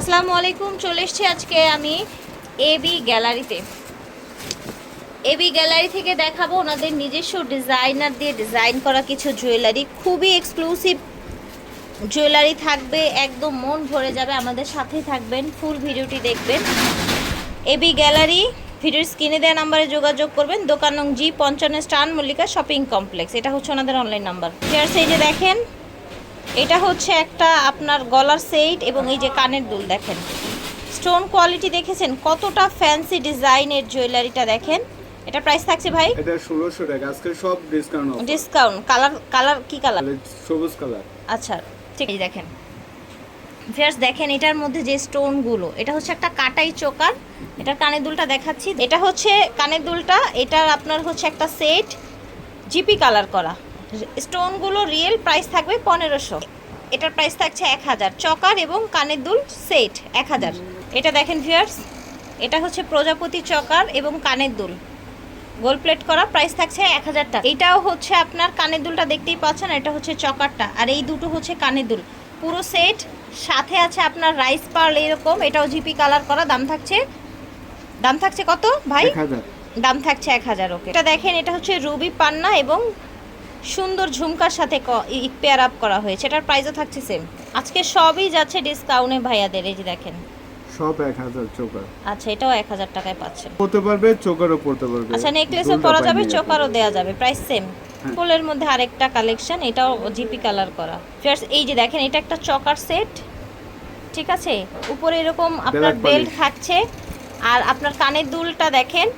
আসসালামু আলাইকুম, চলে এসেছি আজকে আমি এবি গ্যালারিতে। এবি গ্যালারি থেকে দেখাবো ওনাদের নিজস্ব ডিজাইনার দিয়ে ডিজাইন করা কিছু জুয়েলারি। খুবই এক্সক্লুসিভ জুয়েলারি থাকবে, একদম মন ভরে যাবে, আমাদের সাথেই থাকবেন ফুল ভিডিওটি দেখবেন। এবি গ্যালারি, ভিডিওর স্ক্রিনে দেওয়া নাম্বারে যোগাযোগ করবেন, দোকান নং জি পঞ্চান্ন স্টান মল্লিকা শপিং কমপ্লেক্স। এটা হচ্ছে ওনাদের অনলাইন নাম্বার ফেয়ার এই যে দেখেন এটা হচ্ছে একটা আপনার গলার সেট এবং এই যে কানের দুল দেখেন। স্টোন কোয়ালিটি দেখেছেন? কতটা ফ্যান্সি ডিজাইনের জুয়েলারিটা দেখেন? এটা প্রাইস থাকছে ভাই? এটা ষোলোশো টাকা। আজকে সব ডিসকাউন্ট ডিসকাউন্ট কালার কালার কি কালার সবুজ কালার আচ্ছা ঠিক আছে দেখেন। ফিয়ার্স দেখেন এটার মধ্যে যে স্টোনগুলো এটা হচ্ছে একটা কাটাই চোকার। এটার কানের দুলটা দেখাচ্ছি। এটা হচ্ছে কানের দুলটা এটার আপনার হচ্ছে একটা সেট জিপি কালার করা। স্টোনগুলো রিয়েল প্রাইস থাকবে পনেরোশো। এটার প্রাইস থাকছে এক হাজার। চকার এবং কানের দুল সেট এক হাজার। এটা দেখেন ফিয়ার্স এটা হচ্ছে প্রজাপতি চকার এবং কানের দুল। গোল প্লেট করা প্রাইস থাকছে এক হাজার টাকা এটাও হচ্ছে আপনার কানের দুলটা দেখতেই পাচ্ছেন এটা হচ্ছে চকারটা। আর এই দুটো হচ্ছে কানের দুল। পুরো সেট সাথে আছে আপনার রাইস পার্ল এরকম এটাও জিপি কালার করা দাম থাকছে দাম থাকছে কত ভাই? দাম থাকছে এক হাজার ওকে। এটা দেখেন এটা হচ্ছে রুবি পান্না এবং সুন্দর ঝুমকার সাথে পেয়ার আপ করা হয়েছে। এটার প্রাইসও থাকছে সেম আজকে সবই যাচ্ছে ডিসকাউন্টে ভাইয়াদের এই যে দেখেন। সব এক হাজার চোকার। আচ্ছা এটাও এক হাজার টাকায় পাচ্ছেন পড়তে পারবে চোকারও পড়তে পারবে। আচ্ছা নেকলেসও করা যাবে চোকারও। দেওয়া যাবে প্রাইস সেম হ্যাঁ। ফুলের মধ্যে আরেকটা কালেকশন এটাও জিপি কালার করা। ফার্স্ট এই যে দেখেন এটা একটা চকার সেট ঠিক আছে? উপরে এরকম আপনার বেল্ট। থাকছে আর আপনার কানের দুলটা দেখেন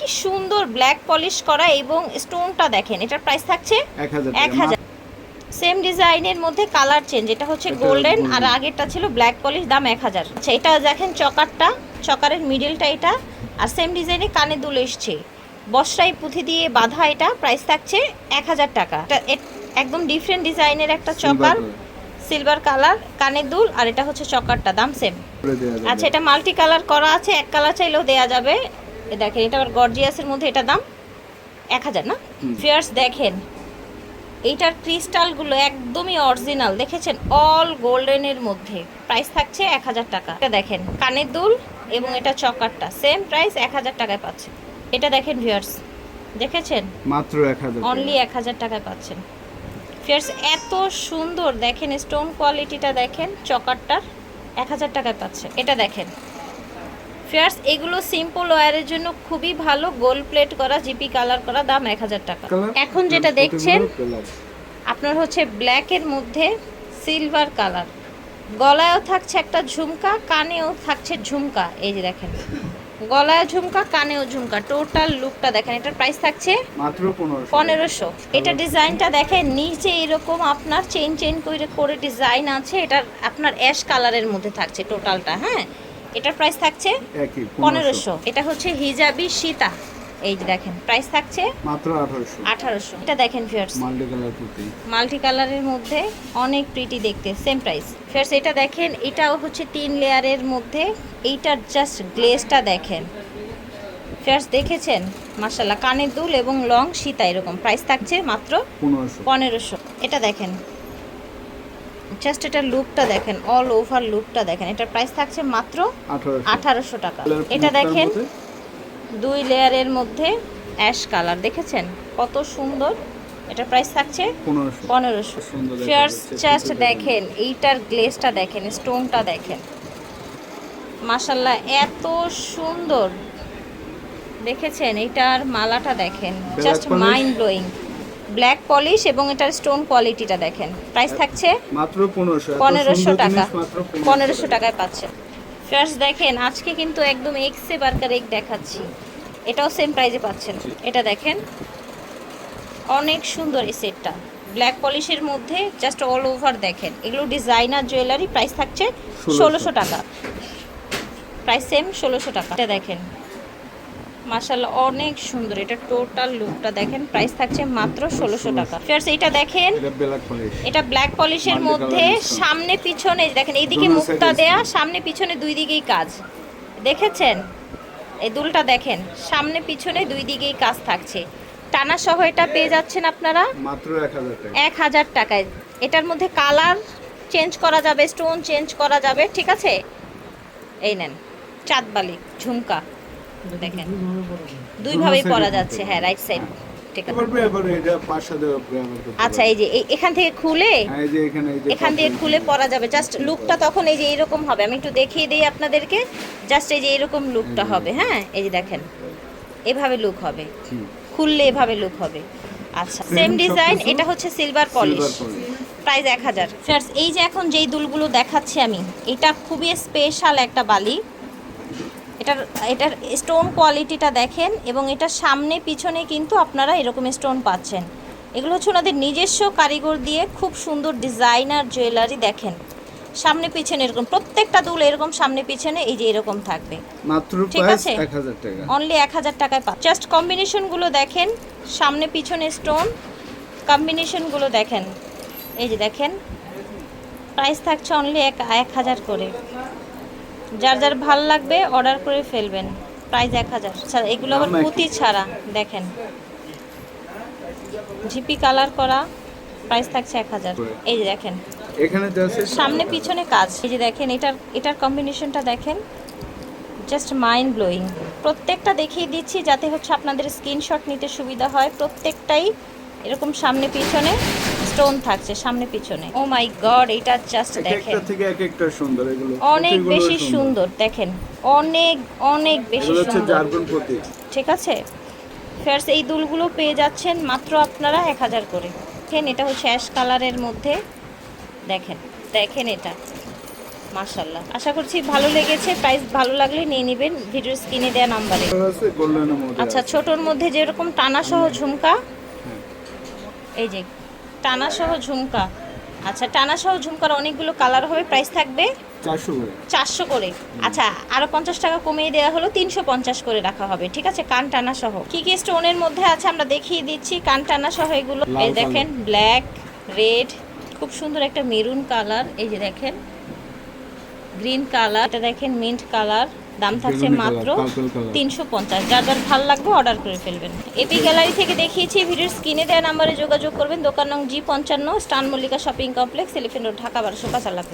কি সুন্দর ব্ল্যাক পলিশ করা এবং স্টোনটা দেখেন এটার প্রাইস থাকছে এক হাজার সেম ডিজাইনের মধ্যে কালার চেঞ্জ এটা হচ্ছে গোল্ডেন আর আগেরটা ছিল ব্ল্যাক পলিশ দাম এক হাজার। আচ্ছা এটা দেখেন চকারটা চকারের মিডিলটা এটা। আর সেম ডিজাইনে কানে দুল এসছে। বসরাই পুঁথি দিয়ে বাঁধা এটা প্রাইস থাকছে এক হাজার টাকা। এটা একদম ডিফারেন্ট ডিজাইনের একটা চকার সিলভার কালার কানের দুল আর এটা হচ্ছে চকারটা দাম সেম। আচ্ছা এটা মাল্টি কালার করা আছে এক কালার চাইলেও দেয়া যাবে। এ দেখেন এটা আবার গর্জিয়াসের মধ্যে এটা দাম এক হাজার না। ফিয়ার্স দেখেন এইটার ক্রিস্টালগুলো একদমই অরিজিনাল দেখেছেন? অল গোল্ডেনের মধ্যে। প্রাইস থাকছে এক হাজার টাকা। এটা দেখেন কানের দুল এবং এটা চকারটা সেম প্রাইস এক হাজার টাকায় পাচ্ছেন এটা দেখেন ভিউয়ার্স দেখেছেন? মাত্র এক হাজার অনলি এক হাজার টাকায় পাচ্ছেন। ফিয়ার্স এত সুন্দর দেখেন স্টোন কোয়ালিটিটা দেখেন চকারটার এক হাজার টাকায় পাচ্ছে। এটা দেখেন ফিয়ার্স এগুলো সিম্পল ওয়ারের জন্য খুবই ভালো। গোল্ড প্লেট করা জিপি কালার করা দাম এক হাজার টাকা। এখন যেটা দেখছেন আপনার হচ্ছে ব্ল্যাকের মধ্যে সিলভার কালার গলায়ও থাকছে একটা ঝুমকা কানেও থাকছে ঝুমকা। এই যে দেখেন গলায় ঝুমকা কানেও ঝুমকা। টোটাল লুকটা দেখেন এটার প্রাইস থাকছে মাত্র পনেরোশো। এটা ডিজাইনটা দেখেন নিচে এরকম আপনার চেন চেন করে করে ডিজাইন আছে এটার আপনার অ্যাশ কালারের মধ্যে থাকছে টোটালটা হ্যাঁ? এটার প্রাইস থাকছে পনেরোশো। এটা হচ্ছে হিজাবি সীতা। এই যে দেখেন প্রাইস থাকছে মাত্র আঠারোশো। আঠারোশো। এটা দেখেন ফিয়ার্স মাল্টি কালার মাল্টি কালারের মধ্যে অনেক প্রিটি দেখতে সেম প্রাইস ফিয়ার্স এটা দেখেন এটাও হচ্ছে তিন লেয়ারের মধ্যে। এইটার জাস্ট গ্লেজটা দেখেন। ফিয়ার্স দেখেছেন? মার্শাল্লাহ কানের দুল এবং লং সীতা এরকম। প্রাইস থাকছে মাত্র পনেরোশো। পনেরোশো। এটা দেখেন জাস্ট এটা লুকটা দেখেন অল ওভার লুকটা দেখেন। এটার প্রাইস থাকছে মাত্র আঠারোশো। টাকা। এটা দেখেন দুই লেয়ারের মধ্যে অ্যাশ কালার দেখেছেন? কত সুন্দর। এটার প্রাইস থাকছে পনেরোশো। ফিয়ার্স জাস্ট দেখেন এইটার গ্লেজটা দেখেন স্টোনটা দেখেন। মাশাল্লাহ এত সুন্দর। দেখেছেন? এইটার মালাটা দেখেন just mind blowing black polish এবং এটার স্টোন কোয়ালিটিটা দেখেন। প্রাইস থাকছে মাত্র পনেরোশো টাকা। পনেরোশো টাকায় পাচ্ছেন ফার্স্ট দেখেন আজকে কিন্তু একদম এক্সে বার্কার এক দেখাচ্ছি। এটাও সেম প্রাইজে পাচ্ছেন। এটা দেখেন অনেক সুন্দর এই সেটটা। ব্ল্যাক পলিশের মধ্যে জাস্ট অল ওভার দেখেন। এগুলো ডিজাইনার জুয়েলারি প্রাইস থাকছে ষোলোশো। ষোলোশো টাকা। প্রাইস সেম ষোলোশো টাকা। এটা দেখেন মাশাল্লাহ অনেক সুন্দর। এটা টোটাল লুকটা দেখেন প্রাইস থাকছে মাত্র ষোলোশো টাকা। ফার্স্ট এইটা দেখেন এটা ব্ল্যাক পলিশ এটা পলিশের মধ্যে সামনে পিছনে দেখেন এইদিকে মুক্তা দেয়া সামনে পিছনে দুই দিকেই কাজ। দেখেছেন? এই দুলটা দেখেন সামনে পিছনে দুই দিকেই কাজ থাকছে। টানা সহ এটা পেয়ে যাচ্ছেন আপনারা? মাত্র এক হাজার টাকায়। এটার মধ্যে কালার চেঞ্জ করা যাবে স্টোন চেঞ্জ করা যাবে ঠিক আছে? এই নেন চাঁদবালি ঝুমকা। দেখেন। দুইভাবেই পরা যাচ্ছে হ্যাঁ রাইট সাইড আচ্ছা এই যে এই- এখান থেকে খুলে পারবেন। হ্যাঁ, এই যে এখানে এই যে এখান দিয়ে পাথর- খুলে পরা যাবে। জাস্ট লুকটা তখন এই যে এইরকম হবে। আমি একটু দেখিয়ে দিই আপনাদেরকে। জাস্ট এই যে এইরকম লুকটা হবে হ্যাঁ? এই যে দেখেন এভাবে লুক হবে। খুললে এভাবে লুক হবে। আচ্ছা সেম ডিজাইন এটা হচ্ছে সিলভার পলিশ প্রাইস এক হাজার। এই যে এখন যেই দুলগুলো দেখাচ্ছি আমি এটা খুবই স্পেশাল একটা বালি। এটার এটার স্টোন কোয়ালিটিটা দেখেন এবং এটার সামনে পিছনে কিন্তু আপনারা এরকম স্টোন পাচ্ছেন। এগুলো হচ্ছে ওনাদের নিজস্ব কারিগর দিয়ে খুব সুন্দর ডিজাইনার জুয়েলারি দেখেন। সামনে পিছনে এরকম প্রত্যেকটা দুল এরকম সামনে পিছনে এই যে এরকম থাকবে। মাত্র ঠিক আছে। টাকা। অনলি এক হাজার টাকায় পা জাস্ট কম্বিনেশনগুলো দেখেন সামনে পিছনে স্টোন কম্বিনেশনগুলো দেখেন। এই যে দেখেন প্রাইস থাকছে অনলি এক এক হাজার করে। যার যার ভালো লাগবে অর্ডার করে ফেলবেন। প্রাইস এক হাজার। আচ্ছা এগুলো আবার পুঁতি ছাড়া দেখেন। ঝিপি কালার করা প্রাইস থাকছে এক হাজার। এই যে দেখেন। এখানে সামনে পিছনে কাজ। এই যে দেখেন এটার এটার কম্বিনেশনটা দেখেন। জাস্ট মাইন্ড ব্লোয়িং প্রত্যেকটা দেখিয়ে দিচ্ছি যাতে হচ্ছে আপনাদের স্ক্রিনশট নিতে সুবিধা হয়। প্রত্যেকটাই এরকম সামনে পিছনে। স্টোন থাকছে সামনে পিছনে। ও মাই গড এটা জাস্ট দেখেন একটা থেকে এক একটা সুন্দর এগুলো। অনেক বেশি সুন্দর। দেখেন। অনেক অনেক বেশি সুন্দর। ঠিক আছে? ফেয়ার্স এই দুলগুলো পেয়ে যাচ্ছেন মাত্র আপনারা এক হাজার করে। দেখেন এটা হচ্ছে অ্যাশ কালারের মধ্যে। দেখেন দেখেন এটা। মাশাল্লাহ আশা করছি ভালো লেগেছে। প্রাইস ভালো লাগলে নিয়ে নেবেন। ভিডিও স্ক্রিনে দেওয়া নাম্বারে আচ্ছা। ছোটোর মধ্যে যেরকম টানা সহ ঝুমকা এই যে টানা সহ ঝুমকা। আচ্ছা টানা সহ ঝুমকার অনেকগুলো কালার হবে প্রাইস থাকবে? চারশো করে। আচ্ছা আরও পঞ্চাশ টাকা কমিয়ে দেওয়া হলো তিনশো পঞ্চাশ করে রাখা হবে ঠিক আছে? কান টানা সহ কি কি স্টোনের মধ্যে আছে আমরা দেখিয়ে দিচ্ছি কান টানা সহ এগুলো এই দেখেন ব্ল্যাক রেড খুব সুন্দর একটা মেরুন কালার এই যে দেখেন গ্রিন কালার এটা দেখেন মিন্ট কালার দাম থাকছে মাত্র। তিনশো পঞ্চাশ যার যার ভালো লাগবে অর্ডার করে ফেলবেন এপি গ্যালারি থেকে দেখিয়েছি ভিডিওর স্ক্রিনে দেওয়া নাম্বারে যোগাযোগ করবেন দোকান নং জি পঞ্চান্ন স্টান Mallika shopping complex elephant road Dhaka বারোশো পাঁচ আল্লাহ।